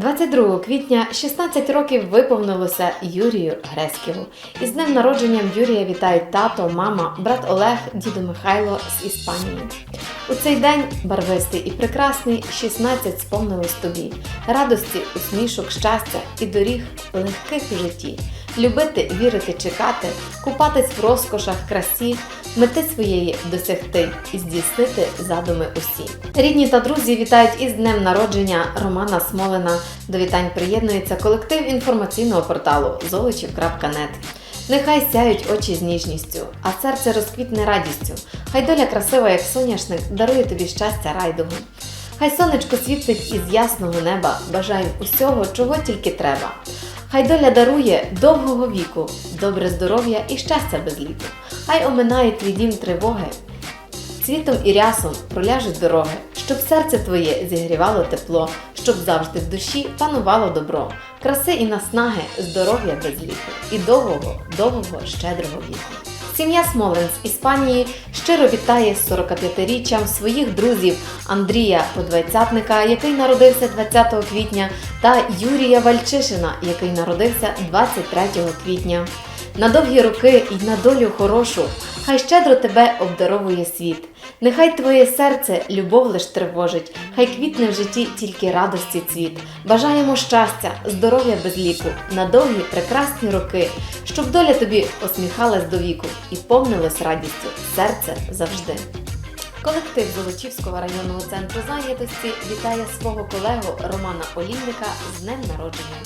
22 квітня 16 років виповнилося Юрію Греськіву. Із днем народженням Юрія вітають тато, мама, брат Олег, діду Михайло з Іспанії. У цей день барвистий і прекрасний 16 сповнилось тобі. Радості, усмішок, щастя і доріг легких у житті. Любити, вірити, чекати, купатись в розкошах, красі, мети своєї досягти і здійснити задуми усі. Рідні та друзі вітають із днем народження Романа Смолина. До вітань приєднується колектив інформаційного порталу золочів.нет. Нехай сяють очі з ніжністю, а серце розквітне радістю. Хай доля красива, як соняшник, дарує тобі щастя райдугу. Хай сонечко світить із ясного неба, бажаєм усього, чого тільки треба. Хай доля дарує довгого віку, добре здоров'я і щастя без ліку. Хай оминає твій дім тривоги, цвітом і рясом проляжуть дороги, щоб серце твоє зігрівало тепло, щоб завжди в душі панувало добро, краси і наснаги, здоров'я без ліку і довгого, довгого, щедрого віку. Сім'я Смолен з Іспанії щиро вітає з 45-річчям своїх друзів Андрія Подвайцятника, який народився 20 квітня, та Юрія Вальчишина, який народився 23 квітня. На довгі роки і на долю хорошу, хай щедро тебе обдаровує світ. Нехай твоє серце любов лиш тривожить, хай квітне в житті тільки радості цвіт. Бажаємо щастя, здоров'я без ліку, на довгі прекрасні роки, щоб доля тобі посміхалась до віку і повнилась радістю серце завжди. Колектив Золочівського районного центру зайнятості вітає свого колегу Романа Олійника з днем народження.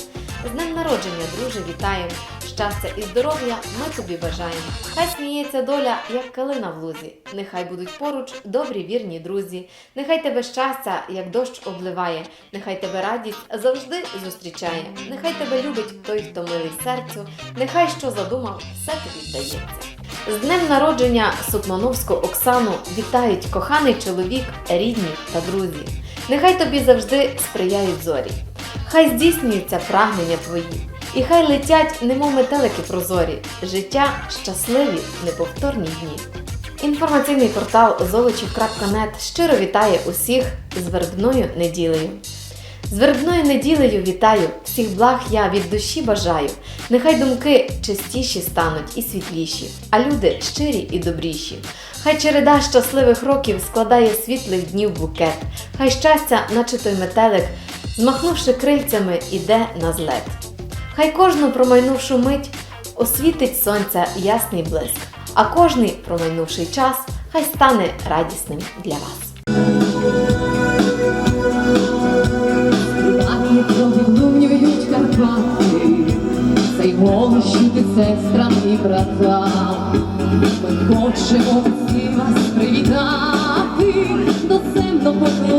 З днем народження, друже, вітаємо! Щастя і здоров'я ми тобі бажаємо. Хай сміється доля, як калина в лузі. Нехай будуть поруч добрі вірні друзі. Нехай тебе щастя, як дощ обливає. Нехай тебе радість завжди зустрічає. Нехай тебе любить той, хто милий серцю. Нехай що задумав, все тобі вдається. З днем народження Сутмановську Оксану вітають коханий чоловік, рідні та друзі. Нехай тобі завжди сприяють зорі. Хай здійснюються прагнення твої, і хай летять, немов метелики прозорі, життя щасливі, неповторні дні. Інформаційний портал золочів.нет щиро вітає усіх з вербною неділею. З вербною неділею вітаю, всіх благ я від душі бажаю. Нехай думки чистіші стануть і світліші, а люди щирі і добріші. Хай череда щасливих років складає світлих днів букет. Хай щастя, наче той метелик, змахнувши крильцями, іде на злет. Хай кожну промайнувшу мить освітить сонця ясний блиск, а кожний промайнувший час хай стане радісним для вас. Чути сестрам і братам. Ми хочемо всі вас привітати, доземно поклонитись,